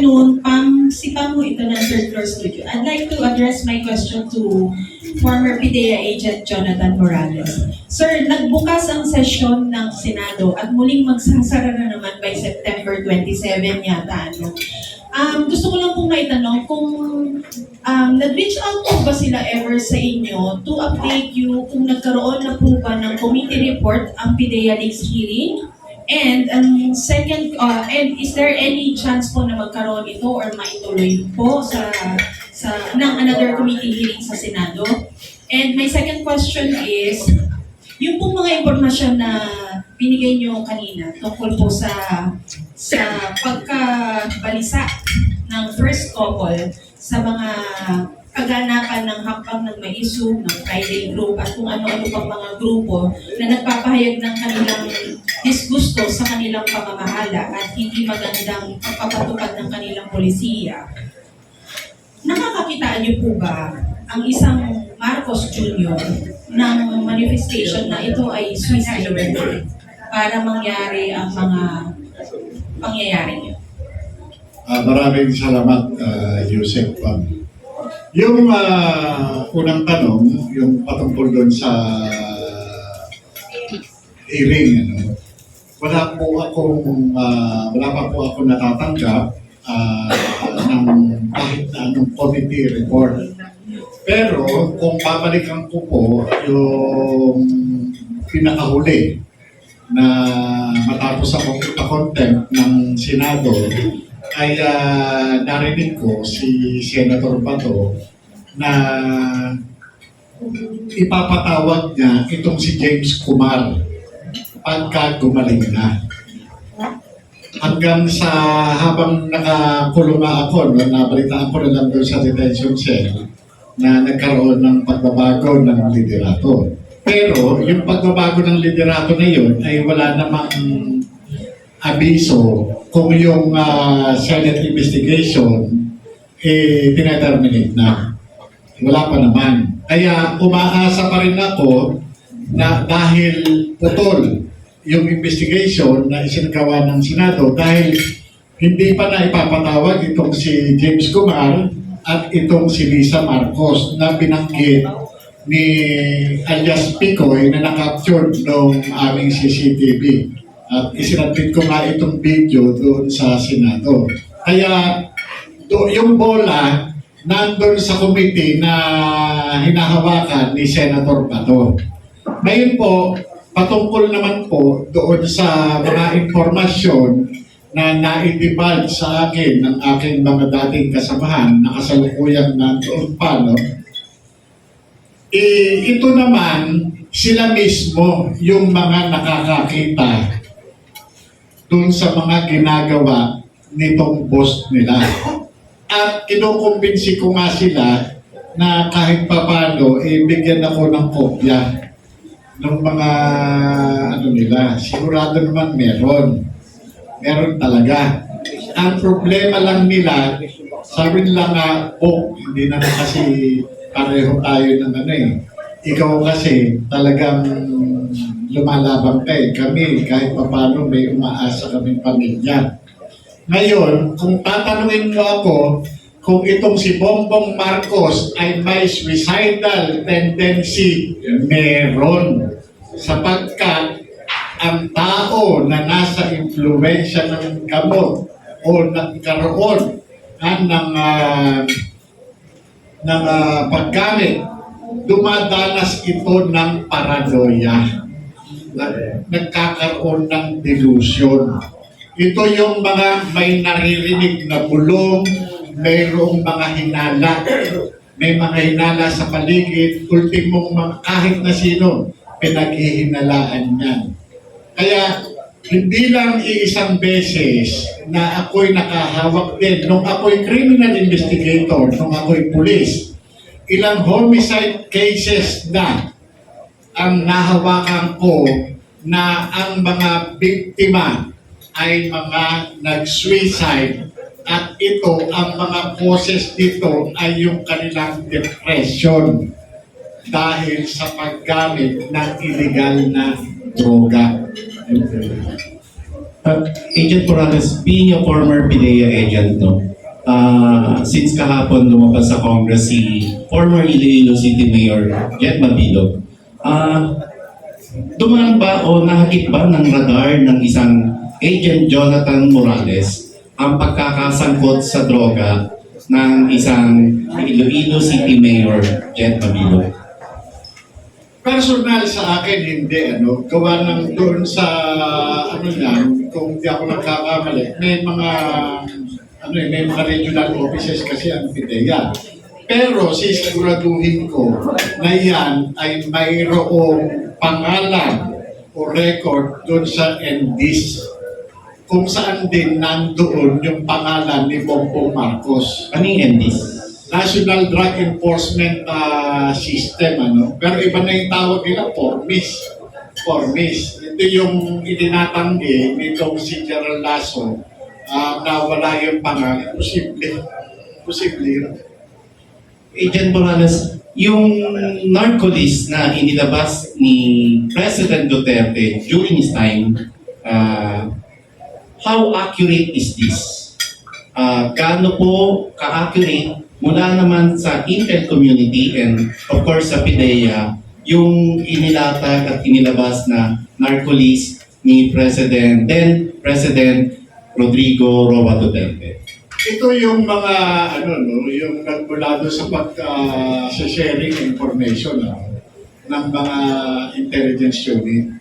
afternoon, Pam, si Pam mo ito ng third floor studio. I'd like to address my question to former PIDEA agent Jonathan Morales. Sir, nagbukas ang sesyon ng Senado at muling magsasara na naman by September 27 yata. Ano? Um, gusto ko lang pong maitanong kung um, nag-reach out po ba sila ever sa inyo to update you kung nagkaroon na po ba ng committee report ang PIDEA Leaks hearing? And um, second, uh, and is there any chance po na magkaroon ito or maituloy po sa sa ng another committee hearing sa Senado? And my second question is, yung pong mga impormasyon na binigay niyo kanina tungkol po sa sa pagkabalisa ng first couple sa mga kaganapan ng hakbang ng maisu, ng Friday group at kung ano-ano pang mga grupo na nagpapahayag ng kanilang disgusto sa kanilang pamamahala at hindi magandang pagpapatupad ng kanilang polisiya. Nakakakitaan niyo po ba ang isang Marcos Jr. ng manifestation na ito ay suicide para mangyari ang mga pangyayari niyo? Ah, maraming salamat, uh, Yusek Pam. Yung ah, unang tanong, yung patungkol doon sa hearing, ano, wala po akong, ah, wala pa po ako natatanggap ah, ng kahit na anong committee report. Pero kung babalikan ko po yung pinakahuli na matapos akong ipakontempt ng Senado, ay ah, narinig ko si Senator Bato na ipapatawag niya itong si James Kumar pagka gumaling na. Hanggang sa habang nakakulong na ako, no, nabalitaan ko na lang doon sa detention cell na nagkaroon ng pagbabago ng liderato. Pero yung pagbabago ng liderato na yun ay wala namang abiso kung yung ah, Senate investigation eh tinaterminate na. Wala pa naman. Kaya umaasa pa rin ako na dahil putol yung investigation na isinagawa ng Senado dahil hindi pa na ipapatawag itong si James Kumar at itong si Lisa Marcos na binanggit ni alias Picoy na na-captured ng aming CCTV. At isinabit ko nga itong video doon sa Senado. Kaya do, yung bola nandun sa committee na hinahawakan ni Senator Bato. Ngayon po, patungkol naman po doon sa mga informasyon na naitibag sa akin ng aking mga dating kasamahan na kasalukuyang nandoon pa, no? Eh, ito naman, sila mismo yung mga nakakakita doon sa mga ginagawa nitong boss nila. At kinukumbinsi ko nga sila na kahit papano, eh, bigyan ako ng kopya ng mga ano nila. Sigurado naman meron. Meron talaga. Ang problema lang nila, sabi nila nga, oh, hindi na kasi pareho tayo ng ano eh. Ikaw kasi talagang lumalabang ka eh. Kami, kahit papano, may umaasa kaming pamilya. Ngayon, kung tatanungin mo ako, kung itong si Bongbong Marcos ay may suicidal tendency, meron. Sapagkat ang tao na nasa impluensya ng gamot o nagkaroon ah, ng, ah, ng ah, paggamit, dumadanas ito ng paranoia. Nag- Nagkakaroon ng delusion. Ito yung mga may naririnig na bulong, mayroong mga hinala, may mga hinala sa paligid, ultimong mga, kahit na sino, pinaghihinalaan niyan. Kaya, hindi lang iisang beses na ako'y nakahawak din. Nung ako'y criminal investigator, nung ako'y police, ilang homicide cases na ang nahawakan ko na ang mga biktima ay mga nag-suicide at ito, ang mga causes dito ay yung kanilang depression dahil sa paggamit ng illegal na droga. Uh, agent Morales, being a former PIDEA agent, no, uh, since kahapon lumabas sa Congress si former Iloilo City Mayor Jet Mabilog, uh, dumaan ba o nahagip ba ng radar ng isang agent Jonathan Morales ang pagkakasangkot sa droga ng isang Iloilo City Mayor Jet Mabilog? Personal sa akin, hindi. Ano, gawa ng doon sa, ano yan, kung di ako nagkakamali, may mga, ano eh, may mga regional offices kasi ang PIDEA. Pero sisiguraduhin ko na yan ay mayroong pangalan o record doon sa NDIS kung saan din nandoon yung pangalan ni Bongbong Marcos. Ano yung? National Drug Enforcement ah, System, ano? Pero iba na yung tawag nila, Formis. Formis. Ito yung itinatanggi nitong si Gerald Lasso ah, na wala yung pangalan. Posible. Posible. Agent Morales, yung narco-list na inilabas ni President Duterte during his time, uh, how accurate is this? Uh, gaano po ka-accurate mula naman sa Intel community and of course sa PIDEA, yung inilatag at inilabas na narco-list ni President, then President Rodrigo Roa Duterte. Ito yung mga, ano, no, yung nagmula sa pag, ah, sa sharing information ah, ng mga intelligence unit.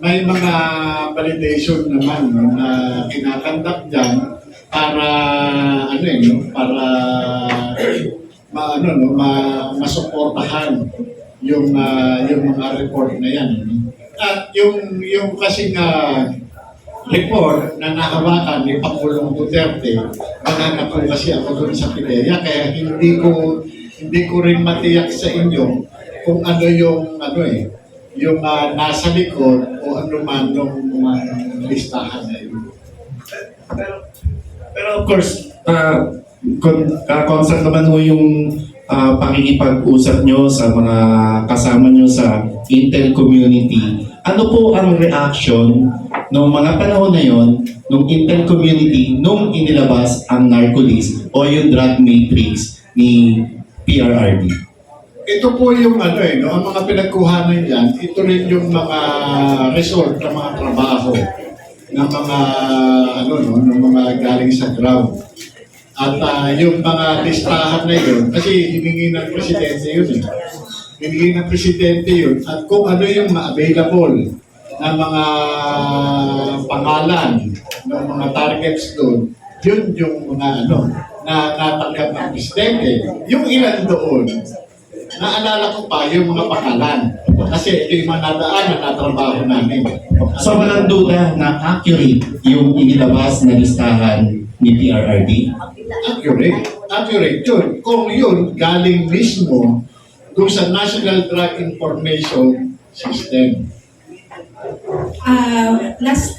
May mga validation naman no, na kinakandak dyan para, ano eh, no, para ma, ano, no, ma, masuportahan yung, ah, yung mga report na yan. At yung, yung kasing ah, report na nahawakan ni Pangulong Duterte, maganda po kasi ako doon sa Pideya, kaya hindi ko hindi ko rin matiyak sa inyo kung ano yung ano eh, yung ah, nasa likod o ano man ng mga listahan na yun. Pero of course, uh, con- uh, concern naman ho yung uh, pakikipag-usap nyo sa mga kasama nyo sa Intel community. Ano po ang reaction ng mga panahon na yon ng Intel community nung inilabas ang narco-list o yung drug matrix ni PRRD? Ito po yung ano eh, no, ang mga pinagkuhanan yan, ito rin yung mga result ng mga trabaho ng mga ano no, ng mga galing sa ground. At ah, yung mga listahan na yun, kasi hiningi ng presidente yun eh. Hiningi ng presidente yun. At kung ano yung ma-available na mga pangalan ng mga targets doon, yun yung mga ano, na natanggap ng presidente. Yung ilan doon, naalala ko pa yung mga pangalan. Kasi ito yung mga nadaanan na trabaho namin. So walang duda na accurate yung inilabas na listahan ni PRRD? Accurate. Accurate yun. Kung yun, galing mismo doon sa National Drug Information System. Ah, last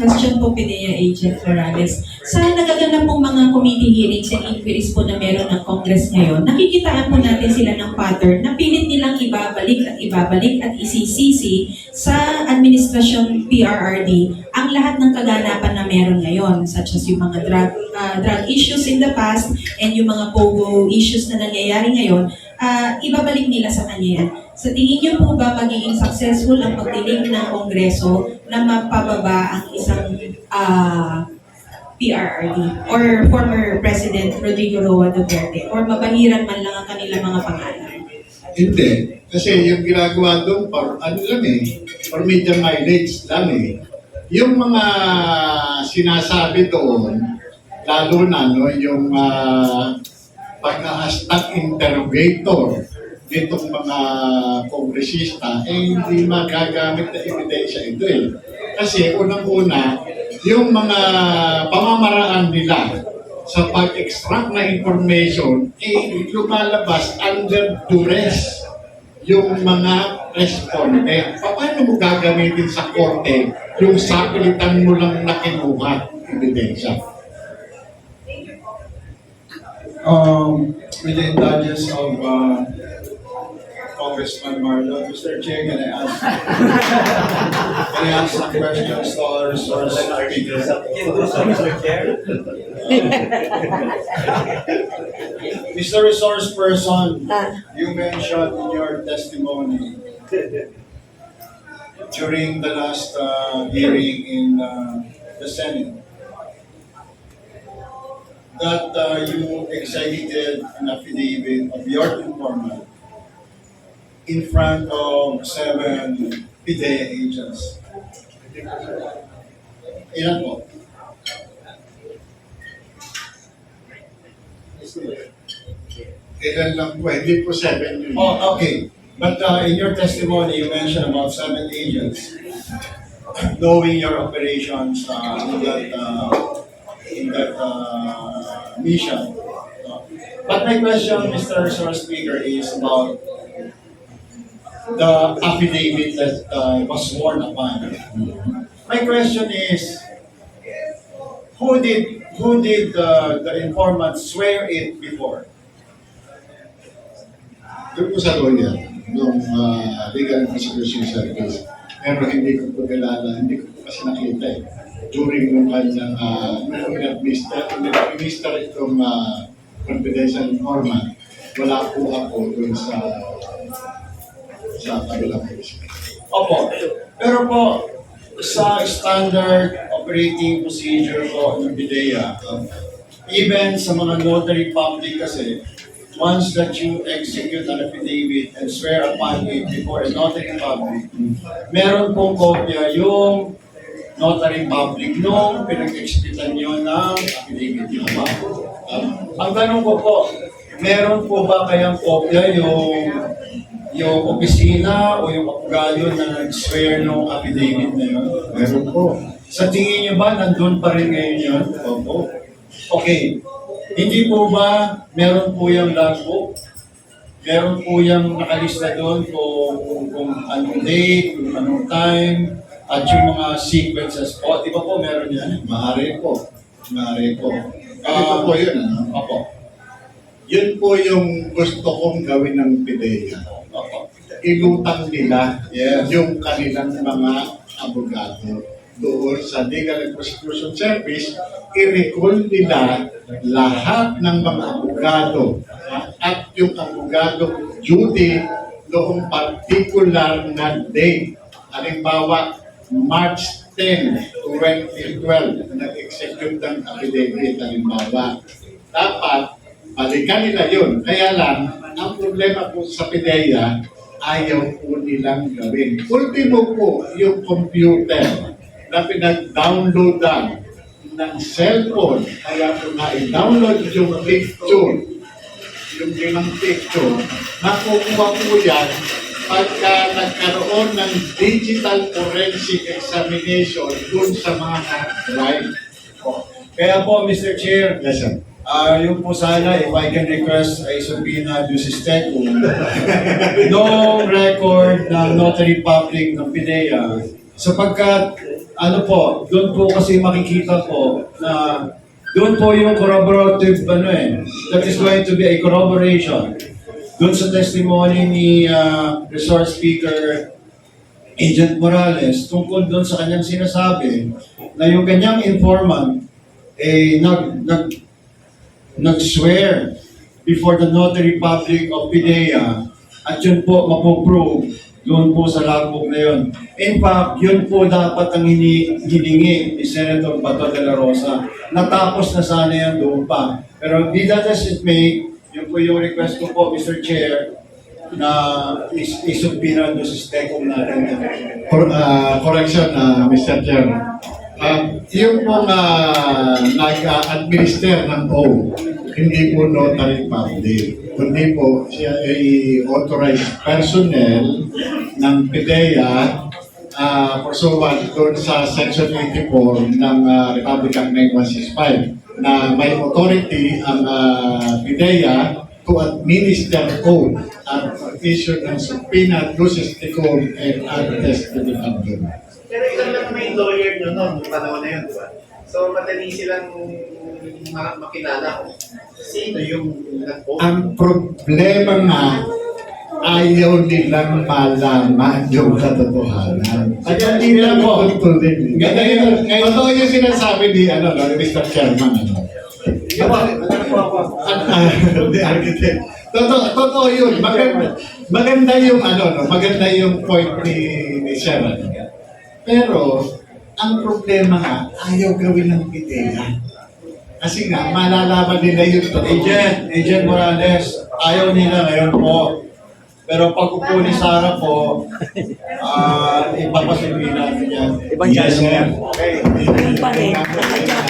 question po, PIDEA Agent Morales. Sa nagaganap pong mga committee hearings and inquiries po na meron ng Congress ngayon, nakikitaan po natin sila ng pattern na pilit nilang ibabalik at ibabalik at isisisi sa administrasyon PRRD ang lahat ng kaganapan na meron ngayon, such as yung mga drug, ah, drug issues in the past and yung mga POGO issues na nangyayari ngayon, ah, ibabalik nila sa kanya yan. Sa tingin niyo po ba magiging successful ang pagdinig ng Kongreso na mapababa ang isang ah, PRRD or former President Rodrigo Roa Duterte or mabahiran man lang ang kanilang mga pangalan? Hindi. Kasi yung ginagawa doon, for, ano lang eh, for media mileage lang eh. Yung mga sinasabi doon, lalo na no, yung uh, pagka-hashtag interrogator nitong mga kongresista, eh hindi magagamit na ebidensya ito eh. Kasi unang-una, yung mga pamamaraan nila sa pag-extract na information, eh, lumalabas under duress yung mga respondent. Paano mo gagamitin sa korte yung sapilitan mo lang na kinuha ebidensya? um, with the indulgence of uh, Congressman Marlon. Mr. Chair, can I ask? can I ask some questions to our resource speaker? Mr. Resource Person, you mentioned in your testimony during the last uh, hearing in uh, the Senate that uh, you executed an affidavit of your informant in front of seven PIDEA agents. Ilan po? Ilan lang po, hindi po seven yun. Oh, okay. But uh, in your testimony, you mentioned about seven agents knowing your operations uh, in that uh, in that uh, mission. But my question, Mr. Resource Speaker, is about the affidavit that uh, was sworn upon. My question is, who did who did uh, the informant swear it before? Doon po sa lawyer, yung uh, legal prosecution service. Pero hindi ko po kilala, hindi ko po kasi nakita eh. During yung kanyang, uh, nung in-administer, in-administer itong uh, confidential informant, wala po ako doon sa sa kabilang police. Opo. Pero po, sa standard operating procedure po ng PIDEA, even sa mga notary public kasi, once that you execute an affidavit and swear upon it before a notary public, meron pong kopya yung notary public nung pinag-executan nyo ng affidavit nyo. Um, ang tanong ko po, meron po ba kayang kopya yung yung opisina o yung abogado na nag-swear ng affidavit na yun? Meron po. Sa tingin niyo ba, nandun pa rin ngayon yun? Opo. Okay. Hindi po ba meron po yung logbook? Meron po yung nakalista doon kung, kung, kung anong date, kung anong time, at yung mga sequences po. Di ba po meron yan? Maaari po. Maaari po. Ganito Ah. po yun, ano? Opo. Yun po yung gusto kong gawin ng PIDEA. Opo. Ilutang nila Yes. yung kanilang mga abogado doon sa Legal and Prosecution Service, i-recall nila lahat ng mga abogado at yung abogado duty noong particular na date. Halimbawa, March 10, 2012, nag-execute ng affidavit, halimbawa. Dapat, balikan nila yun. Kaya lang, ang problema po sa PIDEA, ayaw po nilang gawin. Ultimo po, yung computer na pinag-downloadan ng cellphone, kaya po na-download yung picture, yung limang picture, makukuha po yan pagka nagkaroon ng digital forensic examination dun sa mga hard drive. Kaya po, Mr. Chair, Yes, sir. Ah, yung po sana, if I can request a subpoena do sistecum, no record ng notary public ng PIDEA, sapagkat, ano po, doon po kasi makikita po na doon po yung corroborative, ano eh, that is going to be a corroboration. Doon sa testimony ni ah, Resource Speaker Agent Morales tungkol doon sa kanyang sinasabi na yung kanyang informant eh nag nag nag-swear before the notary public of PIDEA at yun po mapoprove doon po sa logbook na yun. In fact, yun po dapat ang hini, hiningi ni Senator Bato de la Rosa. Natapos na sana yan doon pa. Pero be that as it may, yun po yung request ko po, Mr. Chair, na is isubpina doon sa STECOM natin. Uh, correction, uh, Mr. Chair. Uh, yung pong uh, nag-administer ng O, hindi po notary public, kundi po siya ay authorized personnel ng PIDEA uh, pursuant doon sa Section 84 ng uh, Republic Act 9165 na may authority ang uh, PIDEA to administer code at issue ng subpoena, code, and other testimony abdomen. Pero may lawyer nyo noon, yung panahon na yun, di ba? So, madali silang ma- makilala kung sino yung nag-vote. Ang problema nga, ayaw nilang malaman yung katotohanan. Kaya hindi lang po. Tutuloy. Ganda yun. Ngayon, totoo yung sinasabi ni, ano, no, ni Mr. Chairman, ano. At, ah, architect. Totoo, totoo yun. Maganda, maganda yung ano, no? maganda yung point ni, ni ano. Pero, ang problema nga, ayaw gawin ng ideya. Kasi nga, malalaman nila yung totoo. Agent, Agent Morales, ayaw nila ngayon po. Pero pag upo ni Sara po, ah, ipapasilbi natin yan. Ibang mo yan. Okay. rin.